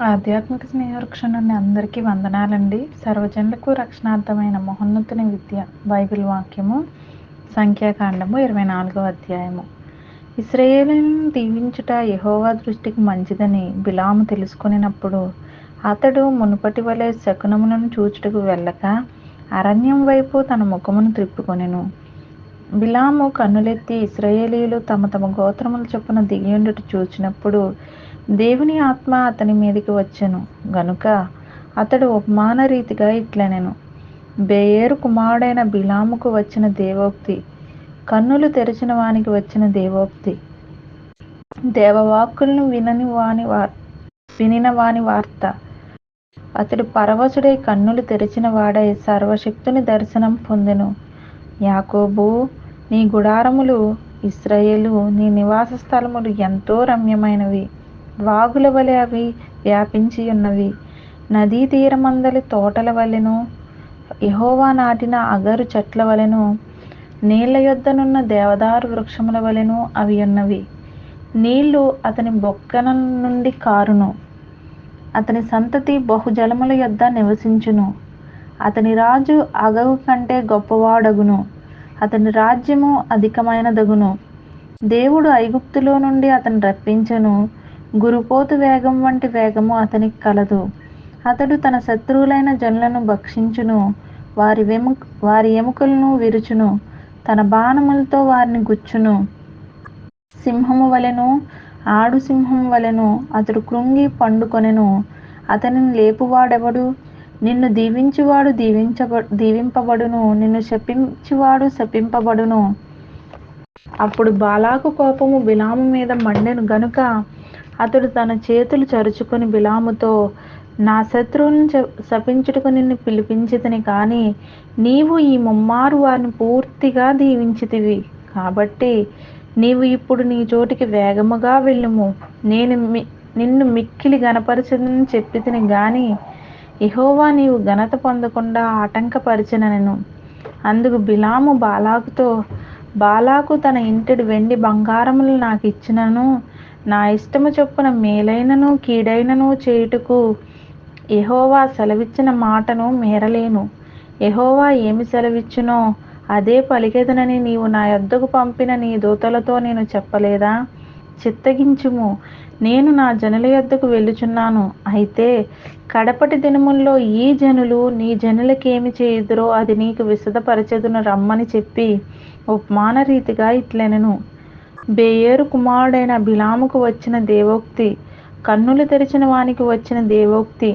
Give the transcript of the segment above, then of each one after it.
ఆధ్యాత్మిక స్నేహవృక్షం నుండి అందరికీ వందనాలండి. సర్వజనులకు రక్షణార్థమైన మహోన్నతుని విద్య బైబిల్ వాక్యము సంఖ్యాకాండము ఇరవై నాలుగో అధ్యాయము. ఇస్రయేలను దీవించుట యహోవా దృష్టికి మంచిదని బిలాము తెలుసుకునినప్పుడు అతడు మునుపటి వలె శకునములను చూచుటకు వెళ్ళక అరణ్యం వైపు తన ముఖమును త్రిప్పుకొనెను. బిలాము కన్నులెత్తి ఇస్రయేలీలు తమ తమ గోత్రముల చొప్పున దిగియుండుట చూచినప్పుడు దేవుని ఆత్మ అతని మీదకి వచ్చెను. గనుక అతడు ఉపమాన రీతిగా ఇట్లనెను. బేయేరు కుమారుడైన బిలాముకు వచ్చిన దేవోక్తి కన్నులు తెరిచిన వానికి వచ్చిన దేవోక్తి. దేవవాక్కులను వినని వాని వార్ వినిన వాని వార్త. అతడు పరవశుడై కన్నులు తెరిచిన వాడై సర్వశక్తుని దర్శనం పొందెను. యాకోబు నీ గుడారములు ఇస్రాయేలు నీ నివాస స్థలములు ఎంతో రమ్యమైనవి. వాగుల వలె అవి వ్యాపించి ఉన్నవి నదీ తీరమందలి తోటల వలెను యహోవా నాటిన అగరు చెట్ల వలెను నీళ్ళ యొద్దనున్న దేవదారు వృక్షముల వలెను అవి ఉన్నవి. నీళ్ళు అతని బొక్కన నుండి కారును. అతని సంతతి బహుజలముల యొద్ద నివసించును. అతని రాజు అగవు కంటే గొప్పవాడగును. అతని రాజ్యము అధికమైనదగును. దేవుడు ఐగుప్తులో నుండి అతను రప్పించను. గురుపోతు వేగం వంటి వేగము అతనికి కలదు. అతడు తన శత్రువులైన జనులను భక్షించును. వారి వెము వారి ఎముకలను విరుచును. తన బాణములతో వారిని గుచ్చును. సింహము వలెను ఆడు సింహం వలెను అతడు కృంగి పండుకొనెను. అతనిని లేపువాడెవడు? నిన్ను దీవించువాడు దీవించబ దీవింపబడును. నిన్ను శపించువాడు శపింపబడును. అప్పుడు బాలాకు కోపము బిలాము మీద మండెను గనుక అతడు తన చేతులు చరుచుకొని బిలాముతో నా శత్రువులను శపించుటకు నిన్ను పిలిపించితిని కానీ నీవు ఈ ముమ్మారు వారిని పూర్తిగా దీవించితివి. కాబట్టి నీవు ఇప్పుడు నీ చోటికి వేగముగా వెళ్ళుము. నేను నిన్ను మిక్కిలి గనపరచదని చెప్పి తిని గాని ఇహోవా నీవు ఘనత పొందకుండా ఆటంకపరిచినను అందుకు బిలాము బాలాకుతో బాలాకు తన ఇంటిడి వెండి బంగారములు నాకు ఇచ్చినను నా ఇష్టము చొప్పున మేలైనను కీడైనను చేయుటకు ఎహోవా సెలవిచ్చిన మాటను మేరలేను. ఎహోవా ఏమి సెలవిచ్చునో అదే పలికెదనని నీవు నా యొద్దకు పంపిన నీ దూతలతో నేను చెప్పలేదా? చిత్తగించుము. నేను నా జనుల యొద్దకు వెళ్ళుచున్నాను. అయితే కడపటి దినముల్లో ఈ జనులు నీ జనులకేమి చేయుదురో అది నీకు విశదపరచదును రమ్మని చెప్పి ఉపమాన రీతిగా ఇట్లెనను. బేయేరు కుమారుడైన బిలాముకు వచ్చిన దేవోక్తి కన్నులు తెరిచిన వానికి వచ్చిన దేవోక్తి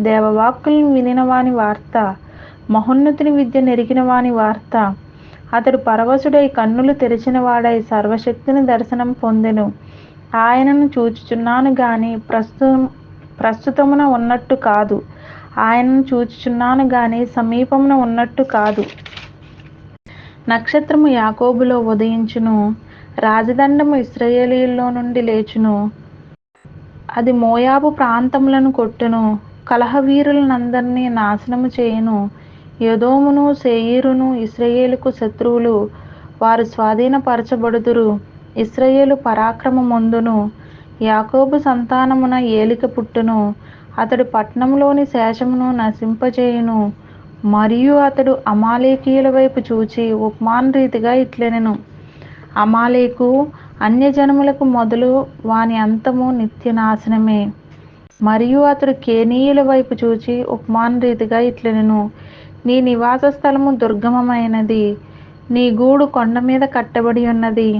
దేవవాక్కులను వినిన వాని వార్త మహోన్నతిని విద్య నెరిగిన వాని వార్త. అతడు పరవశుడై కన్నులు తెరిచిన వాడై సర్వశక్తిని దర్శనం పొందెను. ఆయనను చూచుచున్నాను గాని ప్రస్తుతం ప్రస్తుతమున ఉన్నట్టు కాదు. ఆయనను చూచుచున్నాను గాని సమీపమున ఉన్నట్టు కాదు. నక్షత్రము యాకోబులో ఉదయించును. రాజదండము ఇస్రాయేలీల్లో నుండి లేచును. అది మోయాబు ప్రాంతములను కొట్టును. కలహవీరులనందరినీ నాశనము చేయును. యదోమును సేయీరును ఇస్రయేలుకు శత్రువులు వారు స్వాధీనపరచబడుదురు. ఇస్రయేలు పరాక్రమముందును. యాకోబు సంతానమున ఏలిక పుట్టును. అతడు పట్నంలోని శేషమును నశింపజేయును. మరియు అతడు అమాలేకీయుల వైపు చూచి ఉపమాన రీతిగా ఇట్లెనెను. అమాలేకు అన్యజనములకు మొదలు వాని అంతము నిత్యనాశనమే. మరియు అతడు కేనీయుల వైపు చూచి ఉపమాన రీతిగా ఇట్లెనెను నీ నివాస స్థలము దుర్గమమైనది నీ గూడు కొండ మీద కట్టబడి ఉన్నది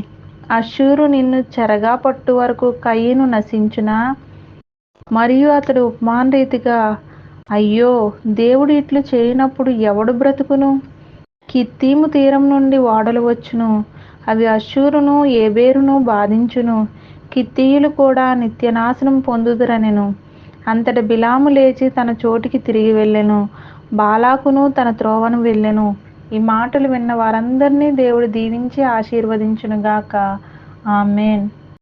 అశూరు నిన్ను చెరగా పట్టు వరకు కయ్యను నశించునా? మరియు అతడు ఉపమాన రీతిగా అయ్యో దేవుడు ఇట్లు చేయనప్పుడు ఎవడు బ్రతుకును? కిత్తీము తీరం నుండి ఓడలు వచ్చును అవి అశూరును ఏబేరును బాధించును. కిత్తీయులు కూడా నిత్యనాశనం పొందుదురనెను. అంతటి బిలాము లేచి తన చోటికి తిరిగి వెళ్ళెను. బాలాకును తన త్రోవను వెళ్ళెను. ఈ మాటలు విన్న వారందరినీ దేవుడు దీవించి ఆశీర్వదించునుగాక. ఆమెన్.